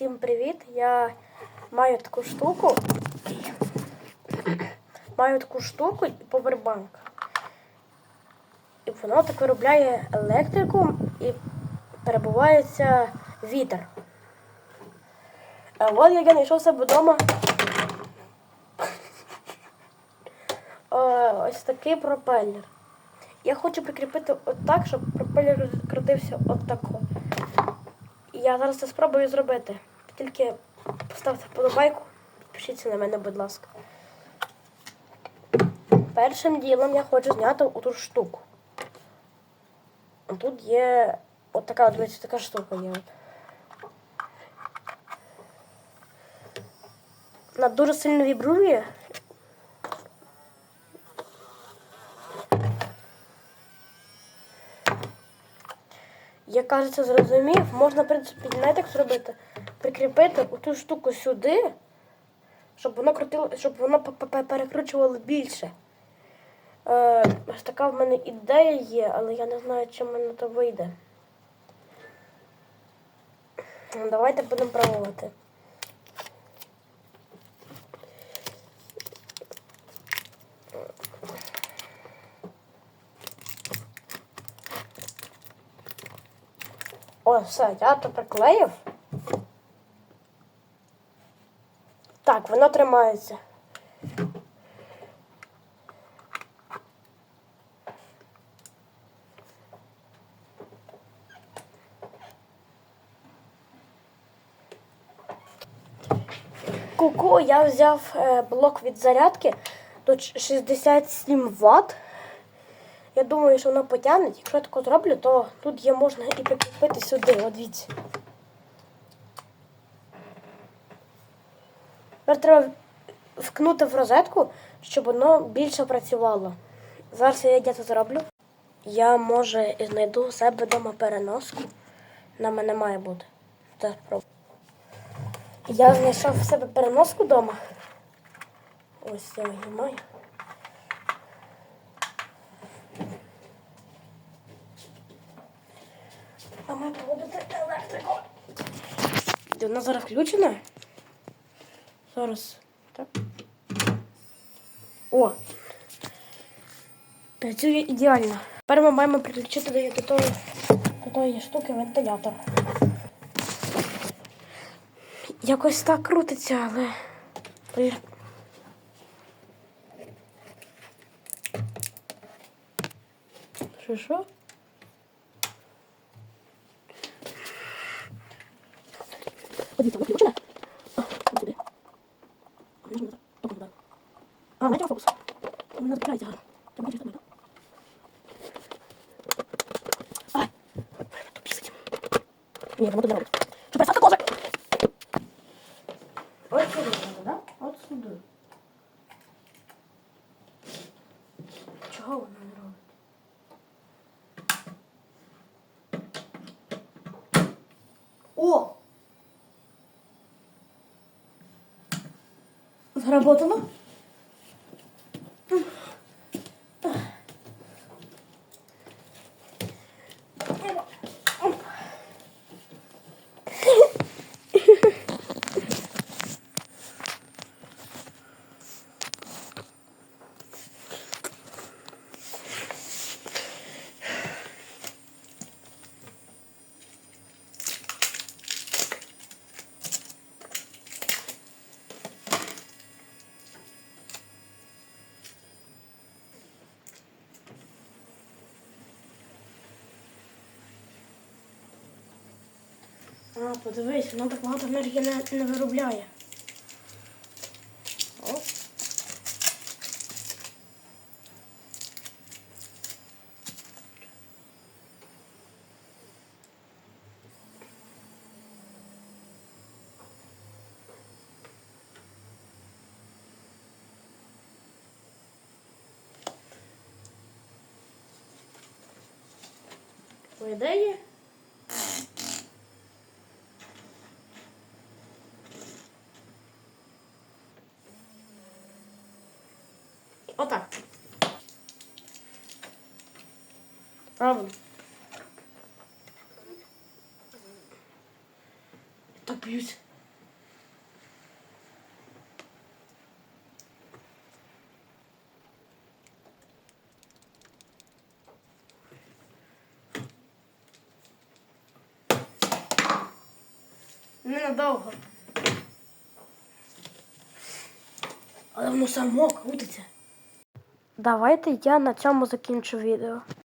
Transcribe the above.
всім привіт! Я маю таку штуку. Маю таку штуку і повербанк. І воно так виробляє електрику і перебувається вітер. А от як я знайшов себе вдома. Е, Ось такий пропелер. Я хочу прикріпити отак, щоб пропелер крутився отако. Я зараз це спробую зробити. Тільки поставте вподобайку, підпишіться на мене, будь ласка. Першим ділом я хочу зняти оту штуку. Тут є от дивіться, така штука є. Вона дуже сильно вібрує. Я кажеться, зрозумів, можна, в принципі, знаєте, як зробити? Прикріпити оту штуку сюди, щоб воно крутило, щоб воно перекручувало більше. Е, ось така в мене ідея є, але я не знаю, чи в мене то вийде. Ну, Давайте будемо пробувати. О, все, я то приклеїв. Так, воно тримається. Ку-ку, я взяв е, блок від зарядки. Тут 67 Вт. Я думаю, що воно потягне. Якщо я тако зроблю, то тут є можна і прикріпити сюди. От дивіться. Тепер треба вкнути в розетку, щоб воно більше працювало. Зараз я це зроблю. Я, може, знайду у себе вдома переноску. На мене має бути. Зараз спробую. Я знайшов в себе переноску вдома. Ось я її маю. А ми проводити електрику. Вона зараз включена. Зараз. Так. О! Працює ідеально. Тепер ми маємо підключити до тої, до тої штуки вентилятор. Якось так крутиться, але. Що що? Подивіться, вона включена. А, от сюди. А, нажми назад. Током туди. А, знаєте фокус? Вона запирається гарно. Ти бачиш, там, так? Ай! Тут пісить. Ні, воно тут не робить. Що пересадка кожи? От сюди треба, да? От сюди. Чого вона не робить? О! Заработало? А, подивись, воно так багато енергії не, не виробляє. По ідеї, Отак. Правильно. Топ'юсь. Ненадовго. Але воно само крутиться. Давайте я на цьому закінчу відео.